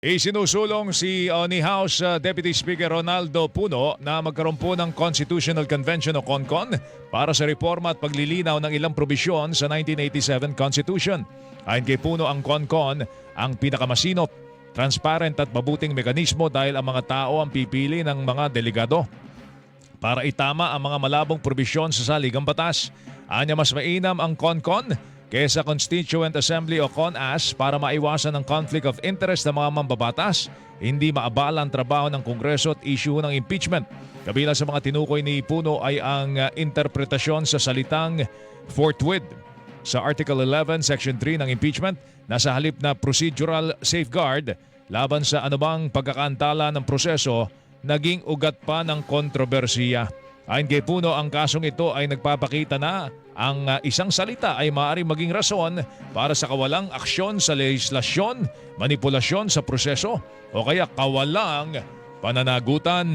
Isinusulong si uh, House Deputy Speaker Ronaldo Puno na magkaroon po ng Constitutional Convention o CONCON para sa reforma at paglilinaw ng ilang probisyon sa 1987 Constitution. Ayon kay Puno, ang CONCON ang pinakamasinop, transparent at mabuting mekanismo dahil ang mga tao ang pipili ng mga delegado para itama ang mga malabong probisyon sa saligang batas. Anya mas mainam ang CONCON kesa Constituent Assembly o CONAS para maiwasan ang conflict of interest ng mga mambabatas, hindi maabala ang trabaho ng Kongreso at issue ng impeachment. Kabilang sa mga tinukoy ni Puno ay ang uh, interpretasyon sa salitang forthwith sa Article 11, Section 3 ng impeachment na sa halip na procedural safeguard laban sa anumang pagkakantala ng proseso naging ugat pa ng kontrobersiya. Ayon kay Puno, ang kasong ito ay nagpapakita na ang uh, isang salita ay maaaring maging rason para sa kawalang aksyon sa legislasyon, manipulasyon sa proseso o kaya kawalang pananagutan.